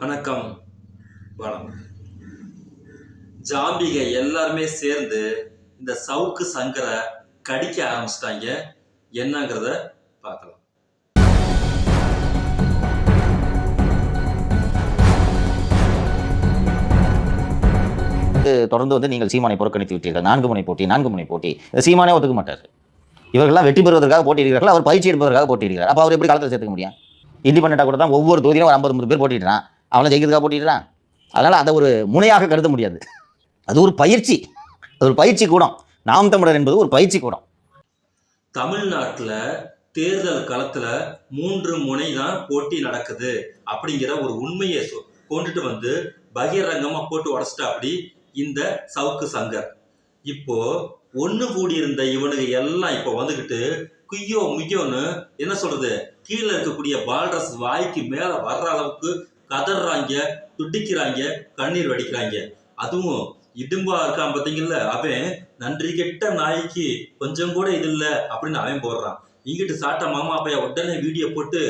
வணக்கம். வணக்கம். ஜாம்பிகை எல்லாருமே சேர்ந்து இந்த சவுக்கு சங்கரை கடிக்க ஆரம்பிச்சிட்டாங்க. என்னங்கிறத பார்க்கலாம். தொடர்ந்து வந்து நீங்கள் சீமானை புறக்கணித்து விட்டீர்கள். நான்கு முனை போட்டி நான்கு முனை போட்டி. சீமானே ஒத்துக்க மாட்டார். இவர்கள்லாம் வெற்றி பெறுவதற்காக போட்டியிடுகிறார்கள். அவர் பயிற்சி எடுப்பதற்காக போட்டியிடுகிறார். அப்போ அவர் எப்படி காலத்தில் சேர்த்துக்க முடியும்? இண்டிபெண்டாக கூட தான் ஒவ்வொரு தொகுதியிலும் ஒரு ஐம்பது பேர் போட்டிடுறான். அவனை ஜெயிக்கிறதுக்காக போட்டிடுறான். அதனால் அதை ஒரு முனையாக கருத முடியாது. அது ஒரு பயிற்சி. அது ஒரு பயிற்சி கூடம். நாம் தமிழர் என்பது ஒரு பயிற்சி கூடம். தமிழ்நாட்டில் தேர்தல் களத்தில் மூன்று முனை தான் போட்டி நடக்குது அப்படிங்கிற ஒரு உண்மையை சொ- கொண்டுட்டு வந்து பகிரங்கமாக போட்டு உடச்சிட்டா அப்படி இந்த சவுக்கு சங்கர். இப்போ ஒன்று கூடி இருந்த இவனுங்க எல்லாம் இப்போ வந்துக்கிட்டு குய்யோ முய்யோன்னு என்ன சொல்றது? கீழே இருக்கக்கூடிய பால்ரஸ் வாய்க்கு மேலே வர்ற அளவுக்கு கதறாங்க துடிக்கிறாங்க கண்ணீர் வடிக்கிறாங்க. அதுவும் இடும்பா இருக்கான் பார்த்தீங்கல்ல அவன் நன்றி கெட்ட நாய்க்கு கொஞ்சம் கூட இது இல்லை அப்படின்னு அவன் போடுறான். இங்கிட்டு சாட்ட மாமா அப்பைய உடனே வீடியோ போட்டு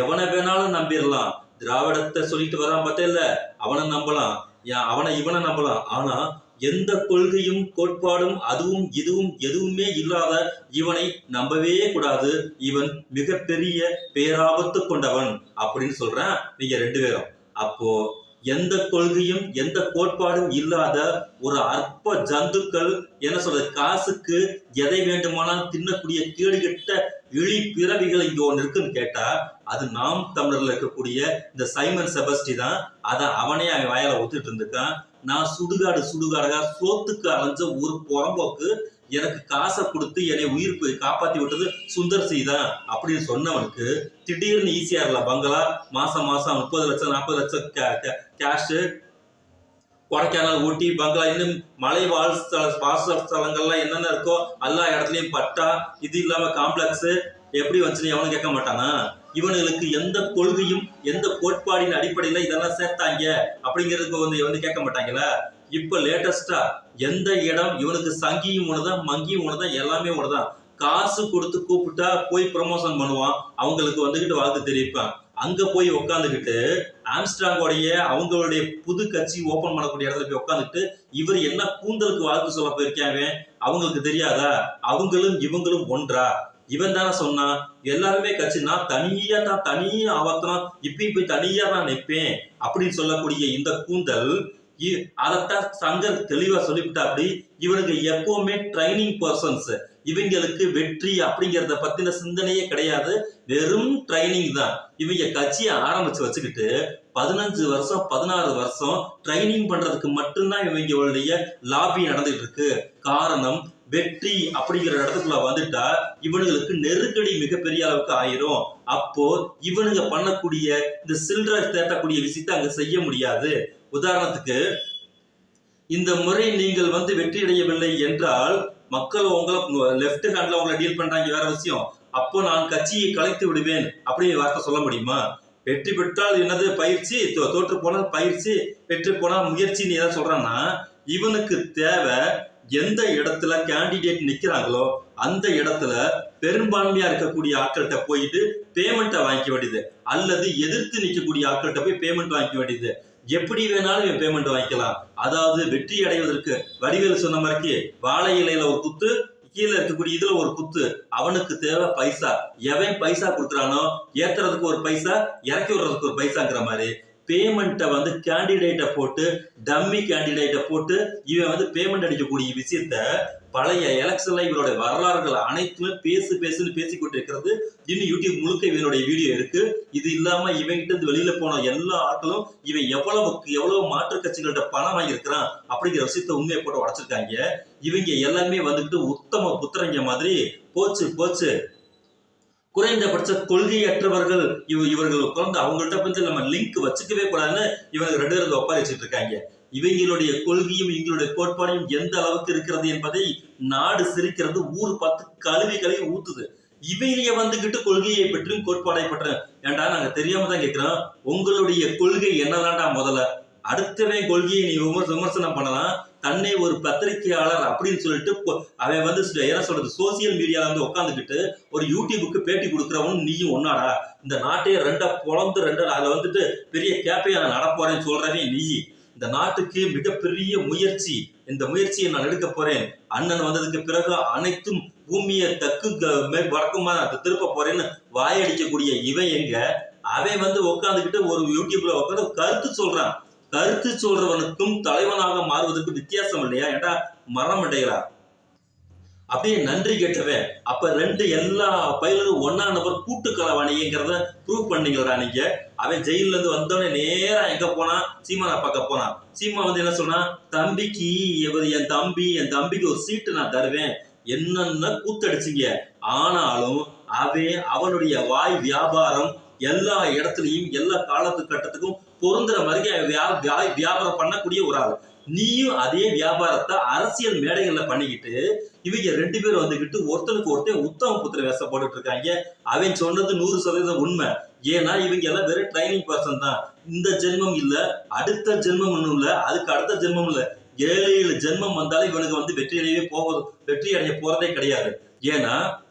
எவனை வேணாலும் நம்பிடலாம் திராவிடத்தை சொல்லிட்டு வரான் பார்த்தேல்ல அவனை நம்பலாம். அவனை இவனை நம்பலாம். ஆனா எந்த கொள்கையும் கோட்பாடும் அதுவும் இதுவும் எதுவுமே இல்லாத இவனை நம்பவே கூடாது. இவன் மிகப்பெரிய பேராபத்து கொண்டவன் அப்படின்னு சொல்றேன். நீங்க ரெண்டு பேரும். அப்போ எந்த கொள்கையும் எந்த கோட்பாடும் இல்லாத ஒரு அற்ப ஜந்துக்கள் என்ன சொல்றது காசுக்கு எதை வேண்டுமானாலும் தின்னக்கூடிய கேடுகெட்ட இழி பிறவிகள் இங்க ஒன்று இருக்குன்னு கேட்டா அது நாம் தமிழர்ல இருக்கக்கூடிய இந்த சைமன் செபஸ்டி தான். அதை அவனே அவன் வாயால ஊத்துட்டு இருந்திருக்கான். நான் சுடுகாடு சுடுகாடகா சோத்துக்கு அலைஞ்ச ஒரு புறம்போக்கு எனக்கு காசை கொடுத்து என்னை உயிர் போய் காப்பாத்தி விட்டது சுந்தர் சி தான் அப்படின்னு சொன்னவனுக்கு திடீர்னு ஈஸியார்ல பங்களா மாசம் மாசம் முப்பது லட்சம் நாற்பது லட்சம் கேஷு கொடைக்கானல் ஊட்டி பங்களா இன்னும் மலை வாழ் ஸ்தல ஸ்தலங்கள்லாம் என்னென்ன இருக்கோ எல்லா இடத்துலையும் பட்டா இது இல்லாமல் காம்ப்ளெக்ஸு எப்படி வந்துச்சுன்னு எவனும் கேட்க மாட்டானா? இவனுங்களுக்கு எந்த கொள்கையும் எந்த கோட்பாடின் அடிப்படையில இதெல்லாம் சேர்த்தாங்க அப்படிங்கிறதுக்கு வந்து வந்து கேட்க மாட்டாங்களா இப்ப லேட்டஸ்டா எந்த இடம் இவனுக்கு சங்கியும் ஒண்ணுதான் மங்கியும் ஒண்ணுதான் எல்லாமே ஒண்ணுதான் காசு கொடுத்து கூப்பிட்டா போய் ப்ரமோஷன் பண்ணுவான். அவங்களுக்கு வந்துகிட்டு வாழ்த்து தெரிவிப்பான் அங்க போய் உட்காந்துக்கிட்டு ஆம்ஸ்டாங்கோடைய அவங்களுடைய புது கட்சி ஓபன் பண்ணக்கூடிய இடத்துல போய் உட்காந்துட்டு இவர் என்ன கூந்தலுக்கு வாழ்த்து சொல்ல போயிருக்காங்க? அவங்களுக்கு தெரியாதா? அவங்களும் இவங்களும் ஒன்றா? இவன் தானே சொன்னான் எல்லாருமே கட்சி நான் தனியா தான் தனியா அவத்தனம் இப்பயும் போய் தனியா தான் நிற்பேன் அப்படின்னு சொல்லக்கூடிய இந்த கூந்தல் இ- அதைத்தான் சங்கர் தெளிவா சொல்லிவிட்டா அப்படி இவனுக்கு எப்பவுமே ட்ரைனிங் பர்சன்ஸ் இவங்களுக்கு வெற்றி அப்படிங்கிறத பத்தின சிந்தனையே கிடையாது. வெறும் ட்ரைனிங் தான். இவங்க கட்சியை ஆரம்பிச்சு வச்சுக்கிட்டு பதினஞ்சு வருஷம் பதினாறு வருஷம் ட்ரைனிங் பண்றதுக்கு மட்டும்தான் இவங்களுடைய லாபி நடந்துட்டு இருக்கு. காரணம் வெற்றி அப்படிங்கிற இடத்துக்குள்ள வந்துட்டா இவனுங்களுக்கு நெருக்கடி மிகப்பெரிய அளவுக்கு ஆயிரும். அப்போ இவனுங்க பண்ணக்கூடிய இந்த சில்லறை தேட்டக்கூடிய விஷயத்தை அங்க செய்ய முடியாது. உதாரணத்துக்கு இந்த முறை நீங்கள் வந்து வெற்றி அடையவில்லை என்றால் மக்கள் உங்களை லெஃப்ட் ஹேண்ட்ல உங்களை டீல் பண்றாங்க வேற விஷயம். அப்போ நான் கட்சியை கலைத்து விடுவேன் அப்படின்னு வார்த்தை சொல்ல முடியுமா? வெற்றி பெற்றால் என்னது? பயிற்சி? தோற்று போனால் பயிற்சி வெற்றி போனால் முயற்சின்னு ஏதாவது சொல்றான்னா இவனுக்கு தேவை எந்த இடத்துல கேண்டிடேட் நிற்கிறாங்களோ அந்த இடத்துல பெரும்பான்மையா இருக்கக்கூடிய ஆட்கள்கிட்ட போயிட்டு பேமெண்ட்டை வாங்கிக்க வேண்டியது. அல்லது எதிர்த்து நிற்கக்கூடிய ஆட்கள்கிட்ட போய் பேமெண்ட் வாங்கிக்க வேண்டியது. எப்படி வேணாலும் இவன் பேமெண்ட் வாங்கிக்கலாம். அதாவது வெற்றி அடைவதற்கு வடிவேலு சொன்ன மாதிரி வாழை இலையில ஒரு குத்து கீழே இருக்கக்கூடிய இதுல ஒரு குத்து. அவனுக்கு தேவை பைசா. எவன் பைசா கொடுக்குறானோ ஏத்துறதுக்கு ஒரு பைசா இறக்கி விடுறதுக்கு ஒரு பைசாங்கிற மாதிரி. பேமெண்ட்டை வந்து கேண்டிடேட்டை போட்டு டம்மி கேண்டிடேட்டை போட்டு இவன் வந்து பேமெண்ட் அடிக்கக்கூடிய விஷயத்த பழைய எலெக்ஷன்ல இவருடைய வரலாறுகள் அனைத்துமே பேசு பேசுன்னு பேசிக்கொண்டு இருக்கிறது இன்னும் யூடியூப் முழுக்க இவனுடைய வீடியோ இருக்கு. இது இல்லாம இவங்கிட்ட இருந்து வெளியில போன எல்லா ஆட்களும் இவன் எவ்வளவுக்கு எவ்வளவு மாற்று கட்சிகள்கிட்ட பணம் வாங்கியிருக்கிறான் அப்படிங்கிற விஷயத்த உண்மையை போட்டு உடச்சிருக்காங்க. இவங்க எல்லாமே வந்துட்டு உத்தம புத்திரங்க மாதிரி போச்சு போச்சு குறைந்தபட்ச கொள்கையற்றவர்கள் இவ இவர்கள் உட்கார்ந்து அவங்கள்ட்ட வந்து நம்ம லிங்க் வச்சுக்கவே கூடாதுன்னு இவங்க ரெண்டு பேரும் ஒப்பாரி வச்சுட்டு இருக்காங்க. இவங்களுடைய கொள்கையும் இவங்களுடைய கோட்பாடையும் எந்த அளவுக்கு இருக்கிறது என்பதை நாடு சிரிக்கிறது ஊர் பார்த்து கழுவி கழுவி ஊத்துது. இவங்க வந்துகிட்டு கொள்கையை பற்றியும் கோட்பாடை பற்றியும் ஏன்டா நாங்க தெரியாம தான் கேட்கிறோம்? உங்களுடைய கொள்கை என்னதான்டா முதல்ல? அடுத்தவன் கொள்கையை நீ விமர்சனம் பண்ணலாம். தன்னை ஒரு பத்திரிகையாளர் அப்படின்னு சொல்லிட்டு அவன் வந்து என்ன சொல்றது சோசியல் மீடியால வந்து உட்காந்துக்கிட்டு ஒரு யூடியூபுக்கு பேட்டி கொடுக்குறவனும் நீயும் ஒன்னாடா. இந்த நாட்டையே ரெண்டா பொழந்து ரெண்டா அதுல வந்துட்டு பெரிய கேப்பையா நான் நடப்போறேன்னு சொல்றவன் நீ. இந்த நாட்டுக்கு மிகப்பெரிய முயற்சி. இந்த முயற்சியை நான் எடுக்க போறேன். அண்ணன் வந்ததுக்கு பிறகு அனைத்தும் பூமியை தக்கு க- வடக்குமா நான் திருப்ப போறேன்னு வாயடிக்கக்கூடிய இவன் எங்க? அவன் வந்து உட்காந்துக்கிட்டு ஒரு யூடியூப்ல உட்காந்து கருத்து சொல்றான். கருத்து சொல்றவனுக்கும் தலைவனாக மாறுவதற்கு வித்தியாசம் இல்லையா? ஏண்டா மரணம் அடைகிறார். அப்படியே நன்றி கேட்டவே அப்ப ரெண்டு எல்லா பயிலும் ஒன்னா நபர் கூட்டு களவாணிங்கிறத ப்ரூவ் பண்ணீங்களா நீங்க? அவன் ஜெயில இருந்து வந்தோடனே நேரா எங்க போனா சீமானை பார்க்க போனான். சீமா வந்து என்ன சொன்னா தம்பிக்கு என் தம்பி என் தம்பிக்கு ஒரு சீட்டு நான் தருவேன். என்னென்ன கூத்தடிச்சிங்க? ஆனாலும் அவன் அவனுடைய வாய் வியாபாரம் எல்லா இடத்துலயும் எல்லா காலத்து கட்டத்துக்கும் பொருந்துற மாதிரி வியா- வியா- வியாபாரம் பண்ணக்கூடிய ஒரு ஆள். நீயும் அதே வியாபாரத்தை அரசியல் மேடைகள்ல பண்ணிக்கிட்டு இவங்க ரெண்டு பேரும் வந்துகிட்டு ஒருத்தனுக்கு ஒருத்தன் உத்தம புத்திர வேஷம் போட்டுட்டு இருக்காங்க அவன் சொன்னது நூறு சதவீதம் உண்மை. ஏன்னா இவங்க எல்லாம் வெறும் ட்ரைனிங் பர்சன் தான். இந்த ஜென்மம் இல்ல அடுத்த ஜென்மம் ஒண்ணும் இல்ல அதுக்கு அடுத்த ஜென்மம் இல்ல. ஏழு ஏழு ஜென்மம் வந்தாலும் இவனுக்கு வந்து வெற்றி அடையவே போவது வெற்றி அடைய போறதே கிடையாது. ஏன்னா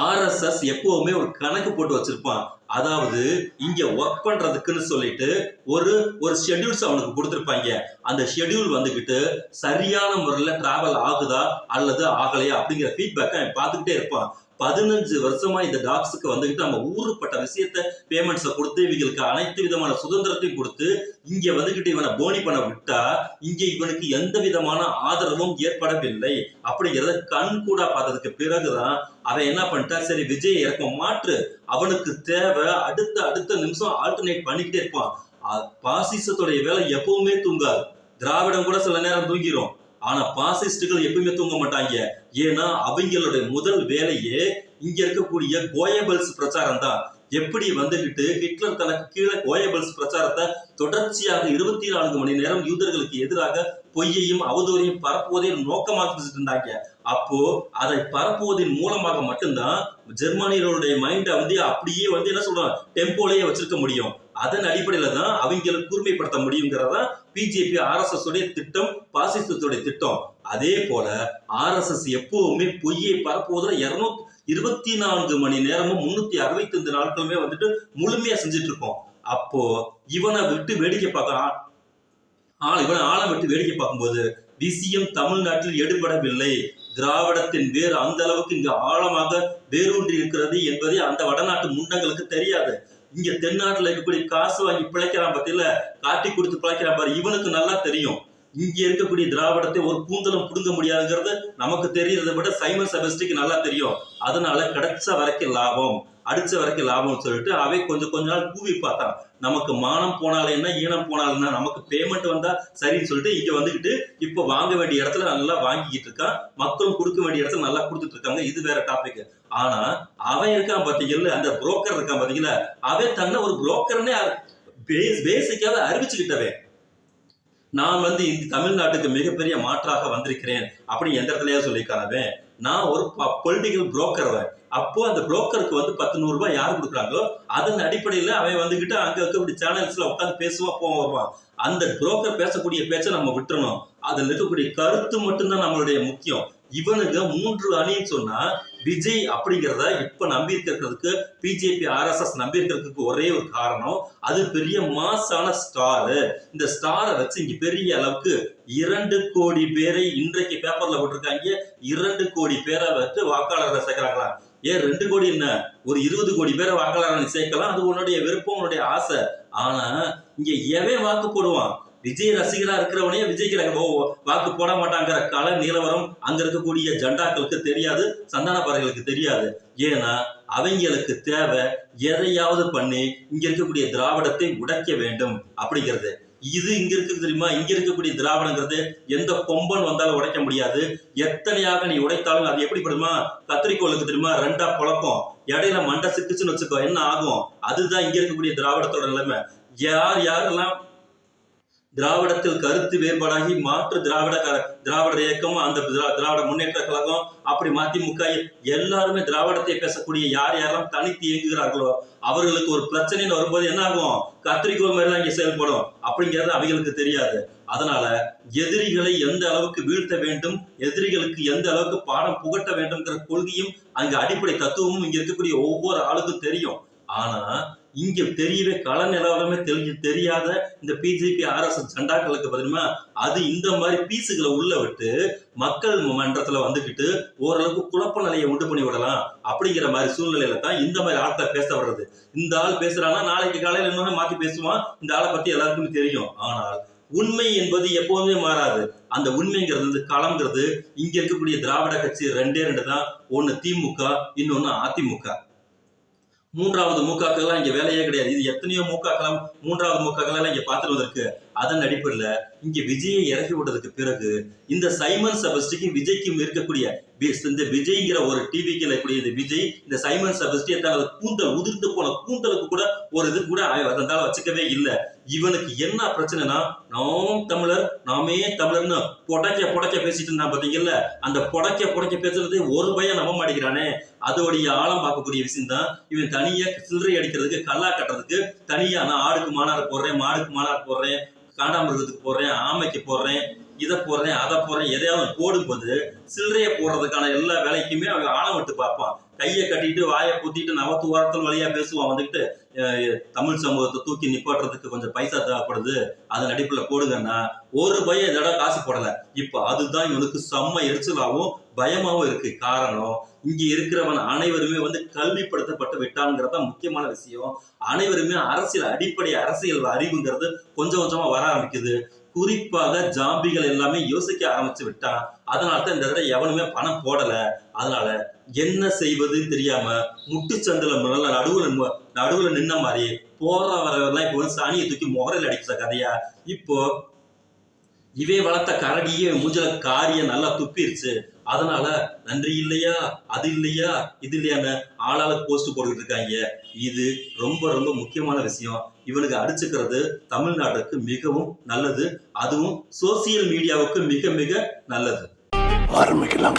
ஆர்எஸ்எஸ் எப்பவுமே ஒரு கணக்கு போட்டு வச்சிருப்பான். அதாவது இங்க ஒர்க் பண்றதுக்குன்னு சொல்லிட்டு ஒரு ஒரு ஷெட்யூல்ஸ் அவனுக்கு கொடுத்துருப்பாங்க. அந்த ஷெட்யூல் வந்துகிட்டு சரியான முறையில் டிராவல் ஆகுதா அல்லது ஆகலையா அப்படிங்கிற ஃபீட்பேக்கை அவன் பார்த்துக்கிட்டே இருப்பான். பதினஞ்சு வருஷமா இந்த டாக்ஸுக்கு வந்துகிட்டு நம்ம ஊருப்பட்ட விஷயத்த பேமெண்ட்ஸை கொடுத்து இவங்களுக்கு அனைத்து விதமான சுதந்திரத்தையும் கொடுத்து இங்க வந்துகிட்டு இவனை போனி பண்ண விட்டா இங்க இவனுக்கு எந்த விதமான ஆதரவும் ஏற்படவில்லை. அப்படிங்கிறத கண் கூட பார்த்ததுக்கு பிறகுதான் அவன் என்ன பண்ணிட்டா சரி விஜய் இறக்கம் மாற்று. அவனுக்கு தேவை அடுத்த அடுத்த நிமிஷம் ஆல்டர்னேட் பண்ணிக்கிட்டே இருப்பான். பாசிசத்துடைய வேலை எப்பவுமே தூங்காது. திராவிடம் கூட சில நேரம் தூங்கிரும். ஆனா பாசிஸ்டுகள் எப்பவுமே தூங்க மாட்டாங்க. ஏன்னா அவங்களுடைய முதல் வேலையே இங்க இருக்கக்கூடிய கோயபல்ஸ் பிரச்சாரம் தான் எப்படி வந்துகிட்டு ஹிட்லர் தனக்கு கீழே கோயபல்ஸ் பிரச்சாரத்தை தொடர்ச்சியாக இருபத்தி நான்கு மணி நேரம் யூதர்களுக்கு எதிராக பொய்யையும் அவதூறையும் பரப்புவதை நோக்கமாக வச்சுட்டு இருந்தாங்க. அப்போ அதை பரப்புவதன் மூலமாக மட்டும்தான் ஜெர்மானியர்களுடைய மைண்டை வந்து அப்படியே வந்து என்ன சொல்றாங்க டெம்போலையே வச்சிருக்க முடியும். அதன் அடிப்படையில தான் அவங்களை கூர்மைப்படுத்த முடியுங்கிறதா பிஜேபி ஆர்எஸ்எஸ் உடைய திட்டம் பாசிசத்துடைய திட்டம். அதே போல ஆர்எஸ்எஸ் எப்பவுமே பொய்யை பரப்புவதில் இருநூத்தி இருபத்தி நான்கு மணி நேரமும் முன்னூத்தி அறுபத்தி ஐந்து நாட்களுமே வந்துட்டு முழுமையா செஞ்சுட்டு இருக்கோம் அப்போ இவனை விட்டு வேடிக்கை பார்க்கலாம் ஆ- இவனை ஆழம் விட்டு வேடிக்கை பார்க்கும்போது விஷயம் தமிழ்நாட்டில் எடுபடவில்லை. திராவிடத்தின் வேர் அந்த அளவுக்கு இங்கு ஆழமாக வேரூன்றி இருக்கிறது என்பதை அந்த வடநாட்டு முண்டங்களுக்கு தெரியாது. இங்க தென்னாட்டுல இருக்கக்கூடிய காசு வாங்கி பிழைக்கிறான் பத்தியில காட்டி கொடுத்து பிழைக்கிறான் பாரு இவனுக்கு நல்லா தெரியும். இங்க இருக்கக்கூடிய திராவிடத்தை ஒரு கூந்தலும் புடுங்க முடியாதுங்கிறது நமக்கு தெரியறத விட சைமன் செபஸ்டிக்கு நல்லா தெரியும். அதனால கிடைச்ச வரைக்கும் லாபம் அடிச்ச வரைக்கும் லாபம்னு சொல்லிட்டு அவை கொஞ்சம் கொஞ்ச நாள் கூவி பார்த்தான். நமக்கு மானம் போனாலும் என்ன ஈனம் போனாலும் என்ன நமக்கு பேமெண்ட் வந்தா சரின்னு சொல்லிட்டு இங்க வந்துகிட்டு இப்ப வாங்க வேண்டிய இடத்துல நல்லா வாங்கிக்கிட்டு இருக்கான். மக்களும் கொடுக்க வேண்டிய இடத்துல நல்லா கொடுத்துட்டு இருக்காங்க. இது வேற டாபிக் ஆனா அவன் இருக்கான் பாத்தீங்கல்ல அந்த புரோக்கர் இருக்கான் பாத்தீங்களா அவன் தன்னை ஒரு புரோக்கர்னே பேசிக்காக அறிவிச்சுக்கிட்டவன். நான் வந்து இந்த தமிழ்நாட்டுக்கு மிகப்பெரிய மாற்றாக வந்திருக்கிறேன் அப்படின்னு எந்த இடத்துலயா சொல்லியிருக்கானவன் நான் ஒரு பொலிட்டிக்கல் புரோக்கர் அப்போ அந்த புரோக்கருக்கு வந்து பத்து நூறு ரூபாய் யார் கொடுக்குறாங்களோ அதன் அடிப்படையில அவன் வந்துகிட்டு அங்க இருக்கக்கூடிய சேனல்ஸ்ல உட்காந்து பேசுவான் போவான் வருவான் அந்த புரோக்கர் பேசக்கூடிய பேச்சை நம்ம விட்டுறணும். அதில் இருக்கக்கூடிய கருத்து மட்டும்தான் நம்மளுடைய முக்கியம். இவனுக்கு மூன்று அணின்னு சொன்னா விஜய் அப்படிங்கிறத இப்ப நம்பி இருக்கிறதுக்கு பிஜேபி ஆர்எஸ்எஸ் நம்பி இருக்கிறதுக்கு ஒரே ஒரு காரணம் அது பெரிய மாசான ஸ்டாரு இந்த ஸ்டாரை வச்சு இங்க பெரிய அளவுக்கு இரண்டு கோடி பேரை இன்றைக்கு பேப்பர்ல போட்டிருக்காங்க. இரண்டு கோடி பேரை வச்சு வாக்காளரை சேர்க்கிறாங்களா? ஏன் ரெண்டு கோடி என்ன? ஒரு இருபது கோடி பேரை வாக்காளரை சேர்க்கலாம். அது உன்னுடைய விருப்பம் உன்னுடைய ஆசை. ஆனா இங்க எவன் வாக்கு போடுவான்? விஜய் ரசிகரா இருக்கிறவனே விஜய்க்கு நாங்க வாக்கு போட மாட்டாங்கிற கல நிலவரம் அங்க இருக்கக்கூடிய ஜண்டாக்களுக்கு தெரியாது சந்தானப்பாறைகளுக்கு தெரியாது. ஏன்னா அவங்களுக்கு தேவை எதையாவது பண்ணி இங்க இருக்கக்கூடிய திராவிடத்தை உடைக்க வேண்டும் அப்படிங்கிறது. இது இங்க இருக்குது தெரியுமா? இங்க இருக்கக்கூடிய திராவிடங்கிறது எந்த கொம்பன் வந்தாலும் உடைக்க முடியாது. எத்தனையாக நீ உடைத்தாலும் அது எப்படி படுமா? கத்திரிக்கோளுக்கு தெரியுமா? ரெண்டா புழக்கம் இடையில மண்டை சிக்குச்சுன்னு வச்சுக்கோ என்ன ஆகும்? அதுதான் இங்க இருக்கக்கூடிய திராவிடத்தோட நிலைமை. யார் யாரெல்லாம் திராவிடத்தில் கருத்து வேறுபாடாகி மாற்று திராவிட க- திராவிட இயக்கம் அந்த திராவிட முன்னேற்ற கழகம் அப்படி மதிமுக எல்லாருமே திராவிடத்தை பேசக்கூடிய யார் யாரெல்லாம் தனித்து இயங்குகிறார்களோ அவர்களுக்கு ஒரு பிரச்சனைன்னு வரும்போது என்ன ஆகும்? கத்திரிக்கோள் மாதிரி தான் செயல்படும். அப்படிங்கிறது அவங்களுக்கு தெரியாது. அதனால எதிரிகளை எந்த அளவுக்கு வீழ்த்த வேண்டும் எதிரிகளுக்கு எந்த அளவுக்கு பாடம் புகட்ட வேண்டும்ங்கிற கொள்கையும் அங்க அடிப்படை தத்துவமும் இங்க இருக்கக்கூடிய ஒவ்வொரு ஆளுக்கும் தெரியும். ஆனா இங்கே தெரியவே கள நிலவரமே தெரிஞ்சு தெரியாத இந்த பிஜேபி ஆர்எஸ்எஸ் சண்டாக்களுக்கு பதிலுமா அது இந்த மாதிரி பீஸுகளை உள்ள விட்டு மக்கள் மன்றத்தில் வந்துக்கிட்டு ஓரளவுக்கு குழப்ப நிலையை உண்டு பண்ணி விடலாம் அப்படிங்கிற மாதிரி சூழ்நிலையில தான் இந்த மாதிரி ஆட்கள் பேச வர்றது. இந்த ஆள் பேசுறான்னா நாளைக்கு காலையில் இன்னொன்று மாற்றி பேசுவான். இந்த ஆளை பத்தி எல்லாருக்குமே தெரியும். ஆனால் உண்மை என்பது எப்போதுமே மாறாது. அந்த உண்மைங்கிறது வந்து களம்ங்கிறது இங்க இருக்கக்கூடிய திராவிட கட்சி ரெண்டே ரெண்டு தான். ஒன்னு திமுக இன்னொன்னு அதிமுக. மூன்றாவது மூக்காக்கள்லாம் இங்க வேலையே கிடையாது. இது எத்தனையோ முகாக்கெல்லாம் மூன்றாவது முகாக்கெல்லாம் இங்க பாத்துருவதற்கு அதன் அடிப்படையில இங்க விஜயை இறக்கி விட்டதுக்கு பிறகு இந்த சைமன் செபஸ்டிக்கும் விஜய்க்கும் இருக்கக்கூடிய இந்த விஜய்ங்கிற ஒரு டிவிக்கு இருக்கக்கூடிய இந்த விஜய் இந்த சைமன் செபஸ்டி தனது கூந்தல் உதிர்ந்து போன கூந்தலுக்கு கூட ஒரு இது கூட அந்த வச்சுக்கவே இல்லை. இவனுக்கு என்ன பிரச்சனைனா நாம் தமிழர் நாமே தமிழர்னு புடைக்க புடைக்க பேசிட்டு இருந்தா பாத்தீங்கல்ல அந்த புடைக்க புடைக்க பேசுறது ஒரு பையன் நம்ப மாட்டேங்கிறானே அதோடைய ஆழம் பார்க்கக்கூடிய விஷயம் தான் இவன் தனியா சில்லறை அடிக்கிறதுக்கு கல்லா கட்டுறதுக்கு தனியா நான் ஆடுக்கு மாநாடு போடுறேன் மாடுக்கு மாநாடு போடுறேன் காண்டாமிருகத்துக்கு போடுறேன் ஆமைக்கு போடுறேன் இதை போடுறேன் அதை போடுறேன் எதையாவது போடும்போது சில்லறையை போடுறதுக்கான எல்லா வேலைக்குமே அவங்க ஆழம் விட்டு பார்ப்பான். கையை கட்டிட்டு வாயை குத்திட்டு நவத்து வாரத்தில் வழியா பேசுவான் வந்துக்கிட்டு தமிழ் சமூகத்தை தூக்கி நிப்பாட்டுறதுக்கு கொஞ்சம் பைசா தேவைப்படுது அதன் அடிப்பில் போடுங்கன்னா ஒரு பையன் இதோட காசு போடல. இப்போ அதுதான் இவனுக்கு செம்ம எரிச்சலாகவும் பயமாவும் இருக்கு. காரணம் இங்க இருக்கிறவன் அனைவருமே வந்து கல்விப்படுத்தப்பட்டு விட்டான்ங்கிறது தான் முக்கியமான விஷயம். அனைவருமே அரசியல் அடிப்படை அரசியல் அறிவுங்கிறது கொஞ்சம் கொஞ்சமா வர ஆரம்பிக்குது. குறிப்பாக ஜாம்பிகள் எல்லாமே யோசிக்க ஆரம்பிச்சு விட்டான். அதனால தான் இந்த தடவை எவனுமே பணம் போடல. அதனால என்ன செய்வதுன்னு தெரியாம முட்டுச்சந்தில முதல்ல நடுவுல நடுவுல நின்ன மாதிரி போற வரவெல்லாம் இப்போ வந்து சாணியை தூக்கி முகரையில் அடிச்ச கதையா? இப்போ இவே வளர்த்த கரடியே மூஞ்சல காரிய நல்லா துப்பிருச்சு. அதனால நன்றி இல்லையா அது இல்லையா இது இல்லையான்னு ஆளாளுக்கு போஸ்ட் போட்டுக்கிட்டு இருக்காங்க. இது ரொம்ப ரொம்ப முக்கியமான விஷயம். இவனுக்கு அடிச்சுக்கிறது தமிழ்நாட்டுக்கு மிகவும் நல்லது. அதுவும் சோசியல் மீடியாவுக்கு மிக மிக நல்லது. ஆரம்பிக்கலாம்.